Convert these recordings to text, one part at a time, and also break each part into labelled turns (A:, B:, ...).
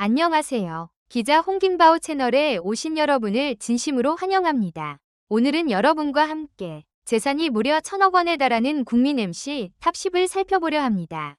A: 안녕하세요. 기자 홍김바오 채널에 오신 여러분을 진심으로 환영합니다. 오늘은 여러분과 함께 재산이 무려 천억 원에 달하는 국민 MC 탑10을 살펴보려 합니다.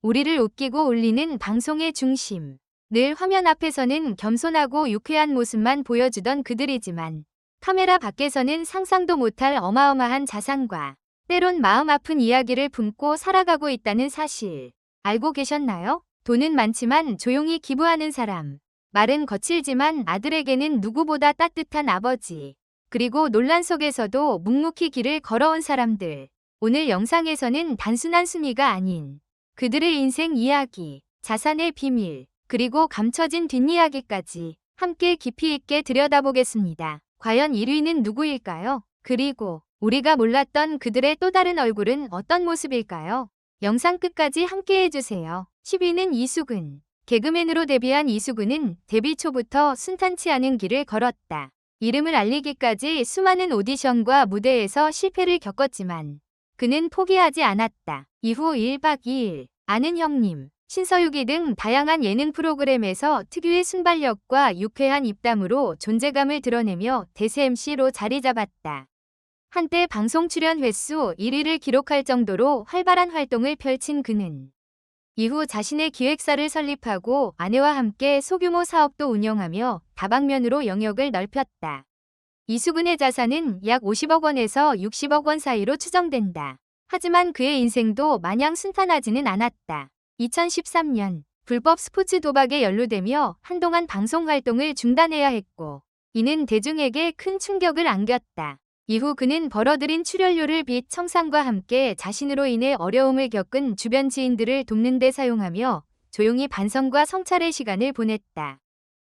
A: 우리를 웃기고 울리는 방송의 중심. 늘 화면 앞에서는 겸손하고 유쾌한 모습만 보여주던 그들이지만 카메라 밖에서는 상상도 못할 어마어마한 자산과 때론 마음 아픈 이야기를 품고 살아가고 있다는 사실 알고 계셨나요? 돈은 많지만 조용히 기부하는 사람. 말은 거칠지만 아들에게는 누구보다 따뜻한 아버지. 그리고 논란 속에서도 묵묵히 길을 걸어온 사람들. 오늘 영상에서는 단순한 순위가 아닌 그들의 인생 이야기, 자산의 비밀, 그리고 감춰진 뒷이야기까지 함께 깊이 있게 들여다보겠습니다. 과연 1위는 누구일까요? 그리고 우리가 몰랐던 그들의 또 다른 얼굴은 어떤 모습일까요? 영상 끝까지 함께 해주세요. 10위는 이수근. 개그맨으로 데뷔한 이수근은 데뷔 초부터 순탄치 않은 길을 걸었다. 이름을 알리기까지 수많은 오디션과 무대에서 실패를 겪었지만 그는 포기하지 않았다. 이후 1박 2일, 아는 형님, 신서유기 등 다양한 예능 프로그램에서 특유의 순발력과 유쾌한 입담으로 존재감을 드러내며 대세 MC로 자리 잡았다. 한때 방송 출연 횟수 1위를 기록할 정도로 활발한 활동을 펼친 그는 이후 자신의 기획사를 설립하고 아내와 함께 소규모 사업도 운영하며 다방면으로 영역을 넓혔다. 이수근의 자산은 약 50억 원에서 60억 원 사이로 추정된다. 하지만 그의 인생도 마냥 순탄하지는 않았다. 2013년 불법 스포츠 도박에 연루되며 한동안 방송 활동을 중단해야 했고 이는 대중에게 큰 충격을 안겼다. 이후 그는 벌어들인 출연료를 빚 청산과 함께 자신으로 인해 어려움을 겪은 주변 지인들을 돕는 데 사용하며 조용히 반성과 성찰의 시간을 보냈다.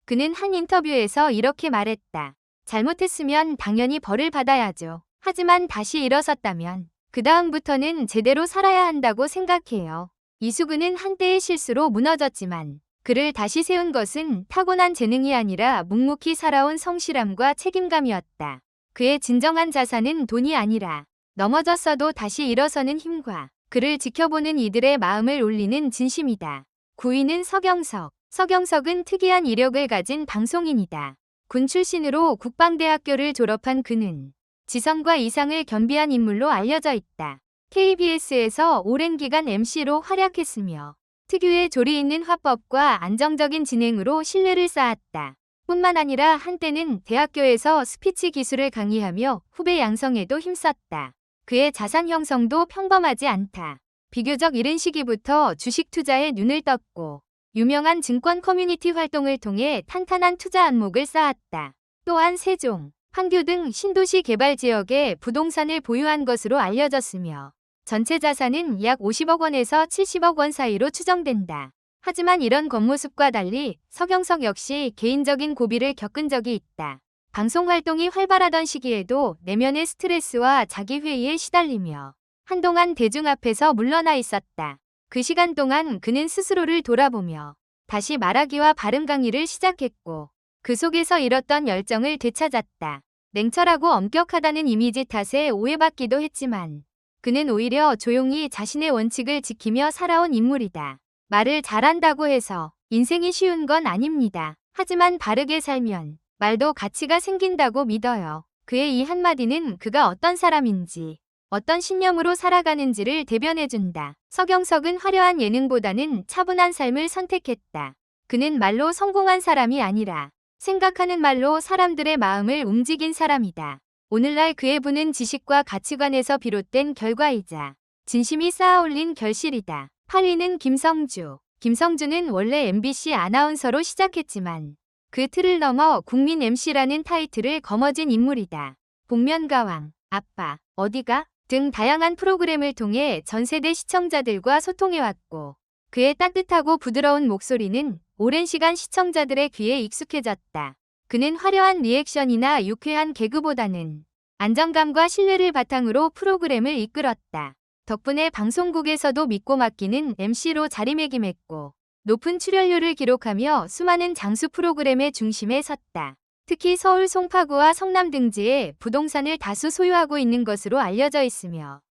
A: 그는 한 인터뷰에서 이렇게 말했다. 잘못했으면 당연히 벌을 받아야죠. 하지만 다시 일어섰다면 그 다음부터는 제대로 살아야 한다고 생각해요. 이수근은 한때의 실수로 무너졌지만 그를 다시 세운 것은 타고난 재능이 아니라 묵묵히 살아온 성실함과 책임감이었다. 그의 진정한 자산은 돈이 아니라 넘어졌어도 다시 일어서는 힘과 그를 지켜보는 이들의 마음을 울리는 진심이다. 9위는 서경석. 서경석은 특이한 이력을 가진 방송인이다. 군 출신으로 국방대학교를 졸업한 그는 지성과 이상을 겸비한 인물로 알려져 있다. KBS에서 오랜 기간 MC로 활약했으며 특유의 조리 있는 화법과 안정적인 진행으로 신뢰를 쌓았다. 뿐만 아니라 한때는 대학교에서 스피치 기술을 강의하며 후배 양성에도 힘썼다. 그의 자산 형성도 평범하지 않다. 비교적 이른 시기부터 주식 투자에 눈을 떴고 유명한 증권 커뮤니티 활동을 통해 탄탄한 투자 안목을 쌓았다. 또한 세종, 판교 등 신도시 개발 지역에 부동산을 보유한 것으로 알려졌으며 전체 자산은 약 50억 원에서 70억 원 사이로 추정된다. 하지만 이런 겉모습과 달리 서경석 역시 개인적인 고비를 겪은 적이 있다. 방송 활동이 활발하던 시기에도 내면의 스트레스와 자기 회의에 시달리며 한동안 대중 앞에서 물러나 있었다. 그 시간 동안 그는 스스로를 돌아보며 다시 말하기와 발음 강의를 시작했고 그 속에서 잃었던 열정을 되찾았다. 냉철하고 엄격하다는 이미지 탓에 오해받기도 했지만 그는 오히려 조용히 자신의 원칙을 지키며 살아온 인물이다. 말을 잘한다고 해서 인생이 쉬운 건 아닙니다. 하지만 바르게 살면 말도 가치가 생긴다고 믿어요. 그의 이 한마디는 그가 어떤 사람인지, 어떤 신념으로 살아가는지를 대변해준다. 서경석은 화려한 예능보다는 차분한 삶을 선택했다. 그는 말로 성공한 사람이 아니라 생각하는 말로 사람들의 마음을 움직인 사람이다. 오늘날 그의 부는 지식과 가치관에서 비롯된 결과이자 진심이 쌓아올린 결실이다. 8위는 김성주. 김성주는 원래 MBC 아나운서로 시작했지만 그 틀을 넘어 국민 MC라는 타이틀을 거머쥔 인물이다. 복면가왕, 아빠, 어디가? 등 다양한 프로그램을 통해 전 세대 시청자들과 소통해왔고 그의 따뜻하고 부드러운 목소리는 오랜 시간 시청자들의 귀에 익숙해졌다. 그는 화려한 리액션이나 유쾌한 개그보다는 안정감과 신뢰를 바탕으로 프로그램을 이끌었다. 덕분에 방송국에서도 믿고 맡기는 MC로 자리매김했고 높은 출연료를 기록하며 수많은 장수 프로그램의 중심에 섰다. 특히 서울 송파구와 성남 등지에 부동산을 다수 소유하고 있는 것으로 알려져 있으며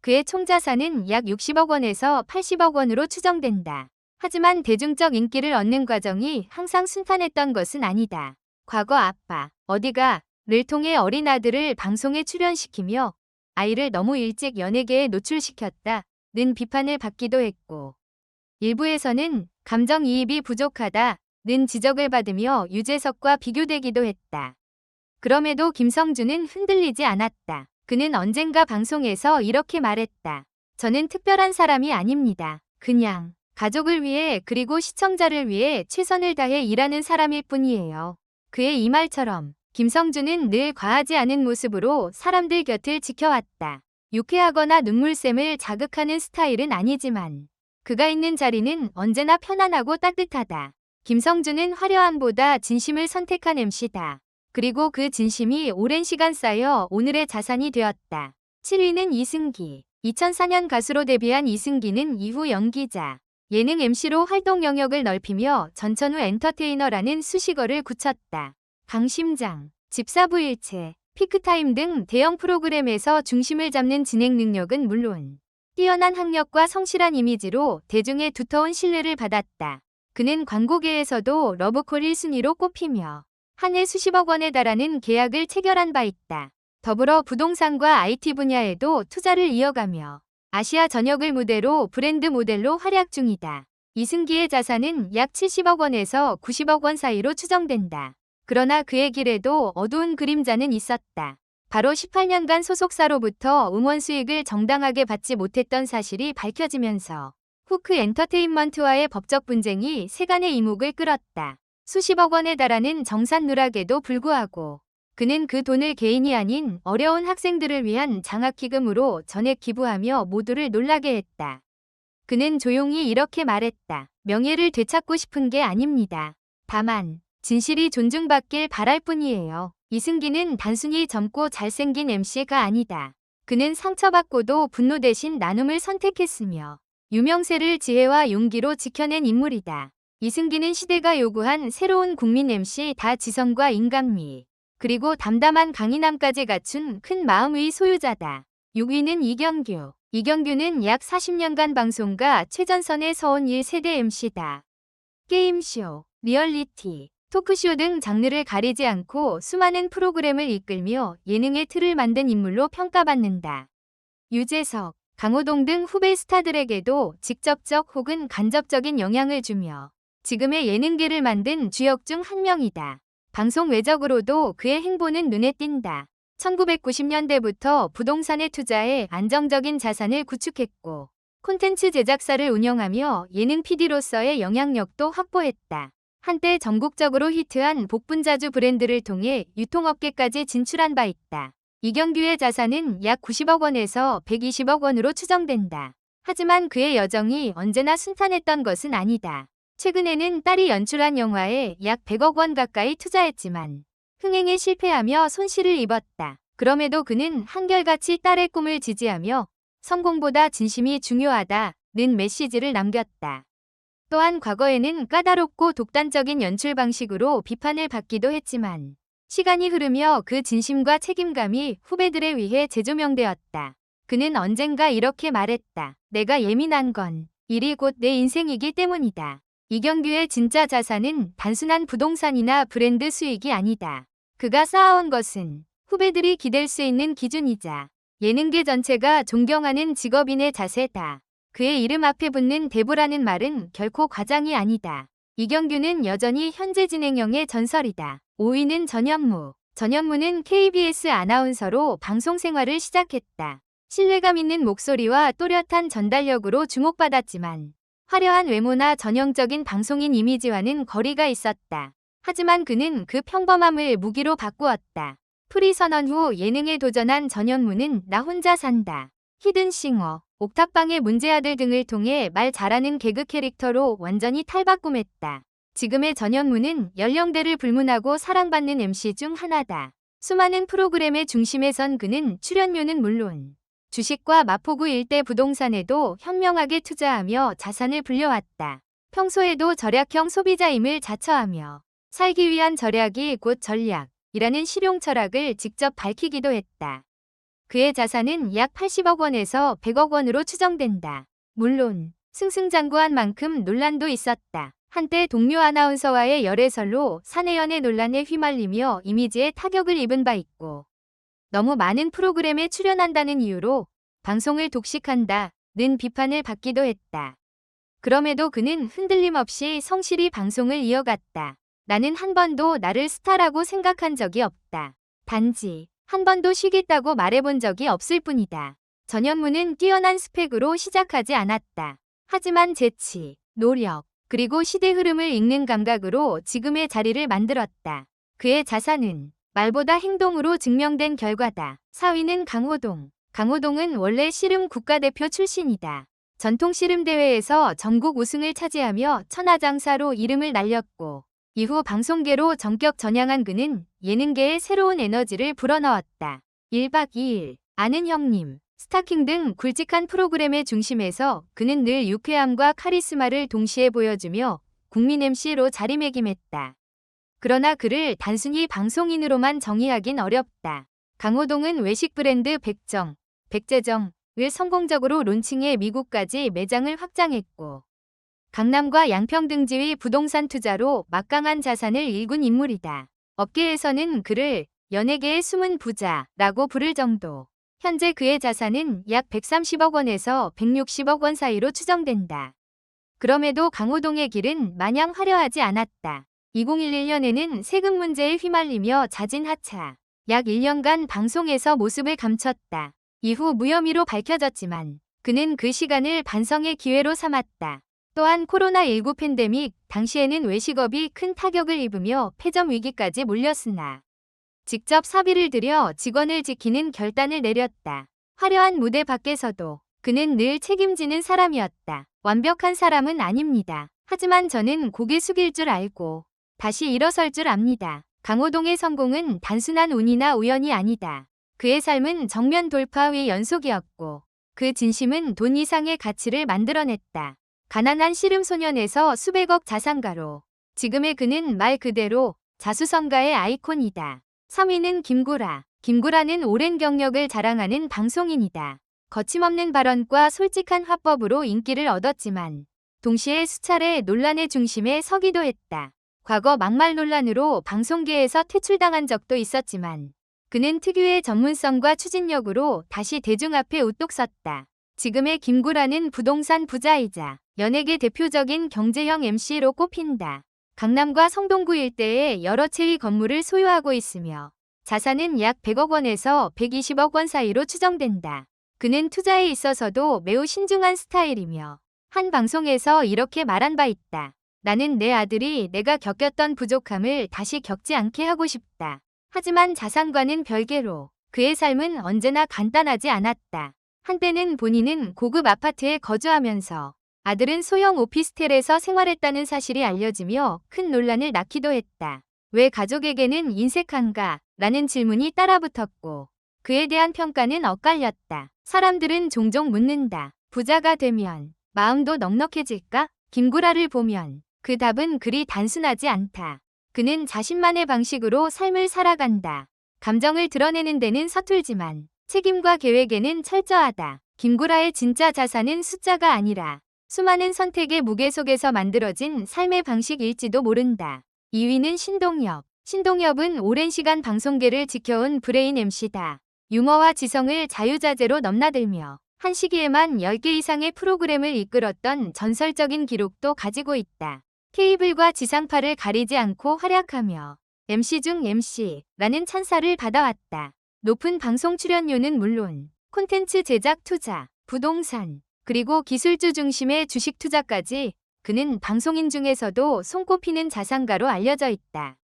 A: 그의 총자산은 약 60억 원에서 80억 원으로 추정된다. 하지만 대중적 인기를 얻는 과정이 항상 순탄했던 것은 아니다. 과거 아빠, 어디가, 를 통해 어린 아들을 방송에 출연시키며 아이를 너무 일찍 연예계에 노출시켰다. 는 비판을 받기도 했고 일부에서는 감정이입이 부족하다. 는 지적을 받으며 유재석과 비교되기도 했다. 그럼에도 김성준은 흔들리지 않았다. 그는 언젠가 방송에서 이렇게 말했다. 저는 특별한 사람이 아닙니다. 그냥 가족을 위해 그리고 시청자를 위해 최선을 다해 일하는 사람일 뿐이에요. 그의 이 말처럼 김성준은 늘 과하지 않은 모습으로 사람들 곁을 지켜왔다. 유쾌하거나 눈물샘을 자극하는 스타일은 아니지만 그가 있는 자리는 언제나 편안하고 따뜻하다. 김성준은 화려함보다 진심을 선택한 MC다. 그리고 그 진심이 오랜 시간 쌓여 오늘의 자산이 되었다. 7위는 이승기. 2004년 가수로 데뷔한 이승기는 이후 연기자, 예능 MC로 활동 영역을 넓히며 전천후 엔터테이너라는 수식어를 굳혔다. 강심장, 집사부일체, 피크타임 등 대형 프로그램에서 중심을 잡는 진행 능력은 물론 뛰어난 학력과 성실한 이미지로 대중의 두터운 신뢰를 받았다. 그는 광고계에서도 러브콜 1순위로 꼽히며 한 해 수십억 원에 달하는 계약을 체결한 바 있다. 더불어 부동산과 IT 분야에도 투자를 이어가며 아시아 전역을 무대로 브랜드 모델로 활약 중이다. 이승기의 자산은 약 70억 원에서 90억 원 사이로 추정된다. 그러나 그의 길에도 어두운 그림자는 있었다. 바로 18년간 소속사로부터 응원 수익을 정당하게 받지 못했던 사실이 밝혀지면서 후크 엔터테인먼트와의 법적 분쟁이 세간의 이목을 끌었다. 수십억 원에 달하는 정산 누락에도 불구하고 그는 그 돈을 개인이 아닌 어려운 학생들을 위한 장학기금으로 전액 기부하며 모두를 놀라게 했다. 그는 조용히 이렇게 말했다. 명예를 되찾고 싶은 게 아닙니다. 다만 진실이 존중받길 바랄 뿐이에요. 이승기는 단순히 젊고 잘생긴 MC가 아니다. 그는 상처받고도 분노 대신 나눔을 선택했으며 유명세를 지혜와 용기로 지켜낸 인물이다. 이승기는 시대가 요구한 새로운 국민 MC 다 지성과 인간미, 그리고 담담한 강인함까지 갖춘 큰 마음의 소유자다. 6위는 이경규. 이경규는 약 40년간 방송가 최전선에 서온 1세대 MC다. 게임쇼, 리얼리티, 토크쇼 등 장르를 가리지 않고 수많은 프로그램을 이끌며 예능의 틀을 만든 인물로 평가받는다. 유재석, 강호동 등 후배 스타들에게도 직접적 혹은 간접적인 영향을 주며 지금의 예능계를 만든 주역 중 한 명이다. 방송 외적으로도 그의 행보는 눈에 띈다. 1990년대부터 부동산에 투자해 안정적인 자산을 구축했고 콘텐츠 제작사를 운영하며 예능 PD로서의 영향력도 확보했다. 한때 전국적으로 히트한 복분자주 브랜드를 통해 유통업계까지 진출한 바 있다. 이경규의 자산은 약 90억 원에서 120억 원으로 추정된다. 하지만 그의 여정이 언제나 순탄했던 것은 아니다. 최근에는 딸이 연출한 영화에 약 100억 원 가까이 투자했지만 흥행에 실패하며 손실을 입었다. 그럼에도 그는 한결같이 딸의 꿈을 지지하며 성공보다 진심이 중요하다는 메시지를 남겼다. 또한 과거에는 까다롭고 독단적인 연출 방식으로 비판을 받기도 했지만 시간이 흐르며 그 진심과 책임감이 후배들에 의해 재조명되었다. 그는 언젠가 이렇게 말했다. 내가 예민한 건 일이 곧 내 인생이기 때문이다. 이경규의 진짜 자산은 단순한 부동산이나 브랜드 수익이 아니다. 그가 쌓아온 것은 후배들이 기댈 수 있는 기준이자 예능계 전체가 존경하는 직업인의 자세다. 그의 이름 앞에 붙는 대부라는 말은 결코 과장이 아니다. 이경규는 여전히 현재 진행형의 전설이다. 5위는 전현무. 전현무는 KBS 아나운서로 방송 생활을 시작했다. 신뢰감 있는 목소리와 또렷한 전달력으로 주목받았지만 화려한 외모나 전형적인 방송인 이미지와는 거리가 있었다. 하지만 그는 그 평범함을 무기로 바꾸었다. 프리 선언 후 예능에 도전한 전현무는 나 혼자 산다. 히든싱어, 옥탑방의 문제아들 등을 통해 말 잘하는 개그 캐릭터로 완전히 탈바꿈했다. 지금의 전현무는 연령대를 불문하고 사랑받는 MC 중 하나다. 수많은 프로그램의 중심에 선 그는 출연료는 물론 주식과 마포구 일대 부동산에도 현명하게 투자하며 자산을 불려왔다. 평소에도 절약형 소비자임을 자처하며 살기 위한 절약이 곧 전략이라는 실용 철학을 직접 밝히기도 했다. 그의 자산은 약 80억 원에서 100억 원으로 추정된다. 물론 승승장구한 만큼 논란도 있었다. 한때 동료 아나운서와의 열애설로 사내연애 논란에 휘말리며 이미지에 타격을 입은 바 있고 너무 많은 프로그램에 출연한다는 이유로 방송을 독식한다 는 비판을 받기도 했다. 그럼에도 그는 흔들림 없이 성실히 방송을 이어갔다. 나는 한 번도 나를 스타라고 생각한 적이 없다. 단지 한 번도 쉬겠다고 말해본 적이 없을 뿐이다. 전현무는 뛰어난 스펙으로 시작하지 않았다. 하지만 재치, 노력, 그리고 시대 흐름을 읽는 감각으로 지금의 자리를 만들었다. 그의 자산은 말보다 행동으로 증명된 결과다. 4위는 강호동. 강호동은 원래 씨름 국가대표 출신이다. 전통 씨름 대회에서 전국 우승을 차지하며 천하장사로 이름을 날렸고 이후 방송계로 전격 전향한 그는 예능계에 새로운 에너지를 불어넣었다. 1박 2일, 아는 형님, 스타킹 등 굵직한 프로그램의 중심에서 그는 늘 유쾌함과 카리스마를 동시에 보여주며 국민 MC로 자리매김했다. 그러나 그를 단순히 방송인으로만 정의하긴 어렵다. 강호동은 외식 브랜드 백정, 백재정을 성공적으로 론칭해 미국까지 매장을 확장했고 강남과 양평 등 지위 부동산 투자로 막강한 자산을 일군 인물이다. 업계에서는 그를 연예계의 숨은 부자라고 부를 정도. 현재 그의 자산은 약 130억 원에서 160억 원 사이로 추정된다. 그럼에도 강호동의 길은 마냥 화려하지 않았다. 2011년에는 세금 문제에 휘말리며 자진 하차. 약 1년간 방송에서 모습을 감췄다. 이후 무혐의로 밝혀졌지만 그는 그 시간을 반성의 기회로 삼았다. 또한 코로나19 팬데믹 당시에는 외식업이 큰 타격을 입으며 폐점 위기까지 몰렸으나 직접 사비를 들여 직원을 지키는 결단을 내렸다. 화려한 무대 밖에서도 그는 늘 책임지는 사람이었다. 완벽한 사람은 아닙니다. 하지만 저는 고개 숙일 줄 알고 다시 일어설 줄 압니다. 강호동의 성공은 단순한 운이나 우연이 아니다. 그의 삶은 정면 돌파의 연속이었고 그 진심은 돈 이상의 가치를 만들어냈다. 가난한 씨름 소년에서 수백억 자산가로 지금의 그는 말 그대로 자수성가의 아이콘이다. 3위는 김구라. 김구라는 오랜 경력을 자랑하는 방송인이다. 거침없는 발언과 솔직한 화법으로 인기를 얻었지만 동시에 수차례 논란의 중심에 서기도 했다. 과거 막말 논란으로 방송계에서 퇴출당한 적도 있었지만 그는 특유의 전문성과 추진력으로 다시 대중 앞에 우뚝 섰다. 지금의 김구라는 부동산 부자이자 연예계 대표적인 경제형 MC로 꼽힌다. 강남과 성동구 일대에 여러 채의 건물을 소유하고 있으며 자산은 약 100억 원에서 120억 원 사이로 추정된다. 그는 투자에 있어서도 매우 신중한 스타일이며 한 방송에서 이렇게 말한 바 있다. 나는 내 아들이 내가 겪었던 부족함을 다시 겪지 않게 하고 싶다. 하지만 자산과는 별개로 그의 삶은 언제나 간단하지 않았다. 한때는 본인은 고급 아파트에 거주하면서 아들은 소형 오피스텔에서 생활했다는 사실이 알려지며 큰 논란을 낳기도 했다. 왜 가족에게는 인색한가? 라는 질문이 따라붙었고 그에 대한 평가는 엇갈렸다. 사람들은 종종 묻는다. 부자가 되면 마음도 넉넉해질까? 김구라를 보면 그 답은 그리 단순하지 않다. 그는 자신만의 방식으로 삶을 살아간다. 감정을 드러내는 데는 서툴지만 책임과 계획에는 철저하다. 김구라의 진짜 자산은 숫자가 아니라 수많은 선택의 무게 속에서 만들어진 삶의 방식일지도 모른다. 2위는 신동엽. 신동엽은 오랜 시간 방송계를 지켜온 브레인 MC다. 유머와 지성을 자유자재로 넘나들며 한 시기에만 10개 이상의 프로그램을 이끌었던 전설적인 기록도 가지고 있다. 케이블과 지상파를 가리지 않고 활약하며 MC 중 MC라는 찬사를 받아왔다. 높은 방송 출연료는 물론 콘텐츠 제작 투자, 부동산, 그리고 기술주 중심의 주식 투자까지 그는 방송인 중에서도 손꼽히는 자산가로 알려져 있다.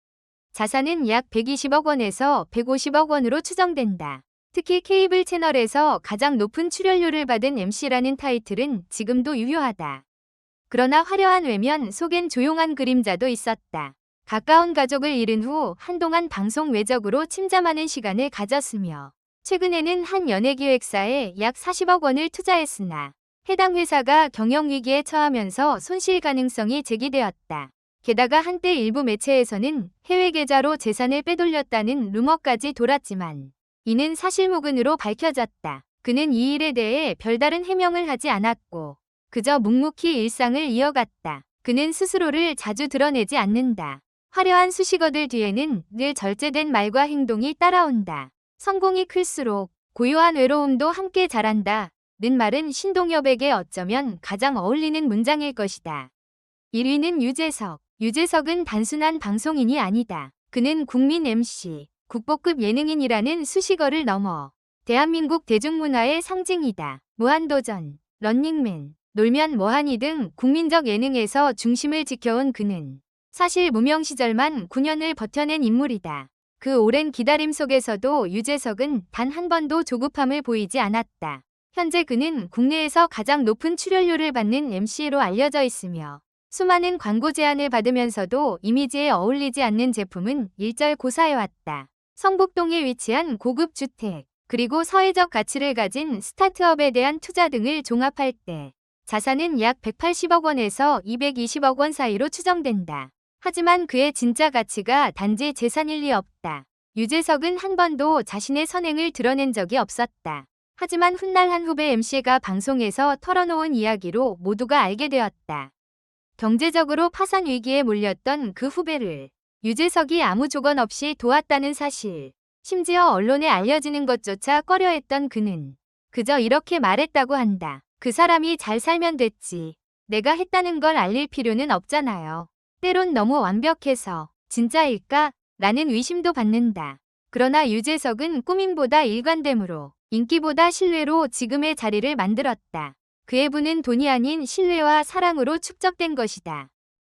A: 자산은 약 120억 원에서 150억 원으로 추정된다. 특히 케이블 채널에서 가장 높은 출연료를 받은 MC라는 타이틀은 지금도 유효하다. 그러나 화려한 외면 속엔 조용한 그림자도 있었다. 가까운 가족을 잃은 후 한동안 방송 외적으로 침잠하는 시간을 가졌으며 최근에는 한 연예기획사에 약 40억 원을 투자했으나 해당 회사가 경영위기에 처하면서 손실 가능성이 제기되었다. 게다가 한때 일부 매체에서는 해외 계좌로 재산을 빼돌렸다는 루머까지 돌았지만 이는 사실무근으로 밝혀졌다. 그는 이 일에 대해 별다른 해명을 하지 않았고 그저 묵묵히 일상을 이어갔다. 그는 스스로를 자주 드러내지 않는다. 화려한 수식어들 뒤에는 늘 절제된 말과 행동이 따라온다. 성공이 클수록 고요한 외로움도 함께 자란다. 는 말은 신동엽에게 어쩌면 가장 어울리는 문장일 것이다. 1위는 유재석. 유재석은 단순한 방송인이 아니다. 그는 국민 MC, 국보급 예능인이라는 수식어를 넘어 대한민국 대중문화의 상징이다. 무한도전, 런닝맨, 놀면 뭐하니 등 국민적 예능에서 중심을 지켜온 그는 사실 무명 시절만 9년을 버텨낸 인물이다. 그 오랜 기다림 속에서도 유재석은 단 한 번도 조급함을 보이지 않았다. 현재 그는 국내에서 가장 높은 출연료를 받는 MC로 알려져 있으며 수많은 광고 제안을 받으면서도 이미지에 어울리지 않는 제품은 일절 고사해왔다. 성북동에 위치한 고급 주택, 그리고 사회적 가치를 가진 스타트업에 대한 투자 등을 종합할 때 자산은 약 180억 원에서 220억 원 사이로 추정된다. 하지만 그의 진짜 가치가 단지 재산일 리 없다. 유재석은 한 번도 자신의 선행을 드러낸 적이 없었다. 하지만 훗날 한 후배 MC가 방송에서 털어놓은 이야기로 모두가 알게 되었다. 경제적으로 파산 위기에 몰렸던 그 후배를 유재석이 아무 조건 없이 도왔다는 사실. 심지어 언론에 알려지는 것조차 꺼려했던 그는 그저 이렇게 말했다고 한다. 그 사람이 잘 살면 됐지. 내가 했다는 걸 알릴 필요는 없잖아요. 때론 너무 완벽해서 진짜일까? 라는 의심도 받는다. 그러나 유재석은 꾸밈보다 일관됨으로 인기보다 신뢰로 지금의 자리를 만들었다. 그의 부는 돈이 아닌 신뢰와 사랑으로 축적된 것이다.